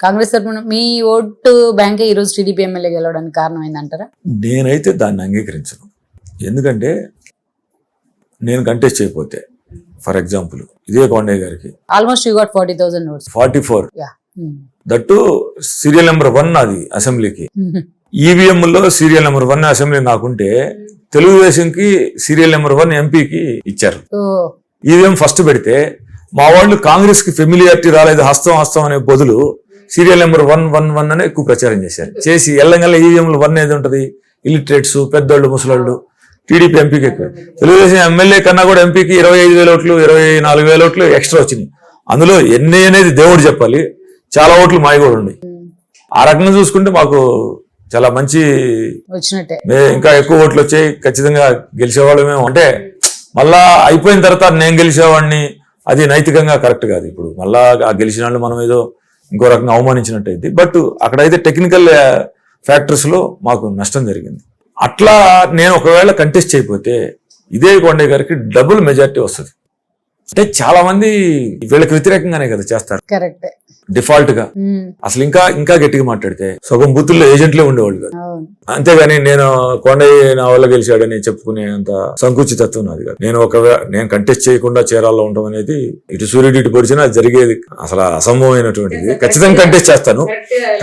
కాంగ్రెస్ తరఫున మీ ఓటు బ్యాంకే ఈ రోజు టీడీపీ ఎమ్మెల్యే గెలవడానికి కారణం ఏందంటారా? నేనైతే దాన్ని అంగీకరించను. ఎందుకంటే నేను కంటెస్ట్ చేయకపోతే ఫర్ ఎగ్జాంపుల్ ఇదే కొండయ్య గారికి almost you got forty thousand votes forty four that serial number one అది అసెంబ్లీకి. ఈవీఎం లో సీరియల్ నెంబర్ వన్ అసెంబ్లీ నాకుంటే తెలుగుదేశంకి సీరియల్ నెంబర్ వన్ ఎంపీకి ఇచ్చారు. ఈవీఎం ఫస్ట్ పెడితే మా వాళ్ళు కాంగ్రెస్కి ఫెమిలియారిటీ రాలేదు హస్తం హస్తం అనే బదులు serial number one one one అనే ఎక్కువ ప్రచారం చేశారు. చేసి ఎల్లంగల్ల ఈవీఎంలు వన్ ఏది ఉంటది? ఇలిటరేట్స్ పెద్దోళ్ళు ముసలాళ్ళు టీడీపీ ఎంపీకి ఎక్కువ. తెలుగుదేశం ఎమ్మెల్యే కన్నా కూడా ఎంపీకి ఇరవై ఐదు వేల ఓట్లు ఇరవై నాలుగు వేల ఓట్లు ఎక్స్ట్రా వచ్చినాయి. అందులో ఎన్ని అనేది దేవుడు చెప్పాలి. చాలా ఓట్లు మావి కూడా ఉన్నాయి. ఆ రకంగా చూసుకుంటే మాకు చాలా మంచి ఇంకా ఎక్కువ ఓట్లు వచ్చాయి. ఖచ్చితంగా గెలిచేవాళ్ళమేమో అంటే మళ్ళా అయిపోయిన తర్వాత నేను గెలిచేవాడిని అది నైతికంగా కరెక్ట్ కాదు. ఇప్పుడు మళ్ళా ఆ గెలిచిన వాళ్ళు మనం ఏదో ఇంకో రకంగా అవమానించినట్టు అయింది బట్ అక్కడైతే టెక్నికల్ ఫ్యాక్టర్స్లో మాకు నష్టం జరిగింది. అట్లా నేను ఒకవేళ కంటెస్ట్ చేయకపోతే ఇదే కొండయ్య గారికి డబుల్ మెజారిటీ వస్తుంది. అంటే చాలా మంది వీళ్ళకి వ్యతిరేకంగానే కదా చేస్తారు. కరెక్టే డిఫాల్ట్గా. అసలు ఇంకా ఇంకా గట్టిగా మాట్లాడితే సగం బూతుల్లో ఏజెంట్లే ఉండేవాళ్ళు కాదు. అంతేగాని నేను కొండయ్య నా వల్ల గెలిచాడని చెప్పుకునే అంత సంకుచితత్వం నాది కాదు. నేను ఒక నేను కంటెస్ట్ చేయకుండా చీరాల్లో ఉండడం అనేది ఇటు సూర్యుడు ఇటు పొడిచినా అది జరిగేది అసలు అసంభవమైనటువంటిది. ఖచ్చితంగా కంటెస్ట్ చేస్తాను.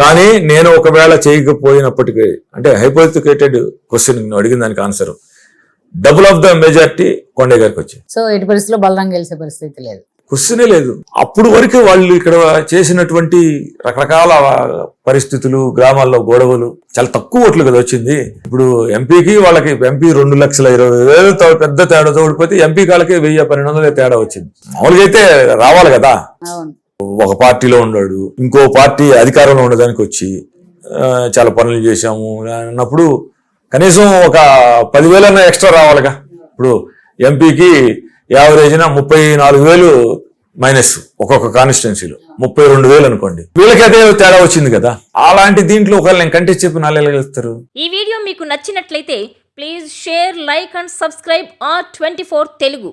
కానీ నేను ఒకవేళ చేయకపోయినప్పటికీ అంటే హైపోతికేటెడ్ క్వశ్చన్ అడిగిన దానికి answer double of the majority Kondayya గారికి వచ్చింది. సో ఎటు పరిస్థితిలో బలరాం గెలిచే పరిస్థితి లేదు. క్వశ్చనే లేదు. అప్పుడు వరకు వాళ్ళు ఇక్కడ చేసినటువంటి రకరకాల పరిస్థితులు గ్రామాల్లో గొడవలు చాలా తక్కువ ఓట్లు కదా వచ్చింది. ఇప్పుడు ఎంపీకి వాళ్ళకి ఎంపీ రెండు లక్షల ఇరవై వేలు తో- పెద్ద తేడాతో ఓడిపోతే ఎంపీ కాళ్ళకి వెయ్యి పన్నెండు వందల తేడా వచ్చింది. మామూలుగా అయితే రావాలి కదా. ఒక పార్టీలో ఉన్నాడు ఇంకో పార్టీ అధికారంలో ఉండడానికి వచ్చి చాలా పనులు చేశాము అన్నప్పుడు కనీసం ఒక పదివేలన్నా ఎక్స్ట్రా రావాలిగా. ఇప్పుడు ఎంపీకి యావరేజ్న ముప్పై నాలుగు వేలు మైనస్ ఒక్కొక్క కాన్స్టిట్యున్సీలో ముప్పై రెండు వేలు అనుకోండి. వీళ్ళకి అదే తేడా వచ్చింది కదా? అలాంటి దీంట్లో ఒకవేళ నేను కంటెస్ట్ చెప్పి నాలుగు ఈ వీడియో మీకు నచ్చినట్లయితే please share like and subscribe R twenty four Telugu.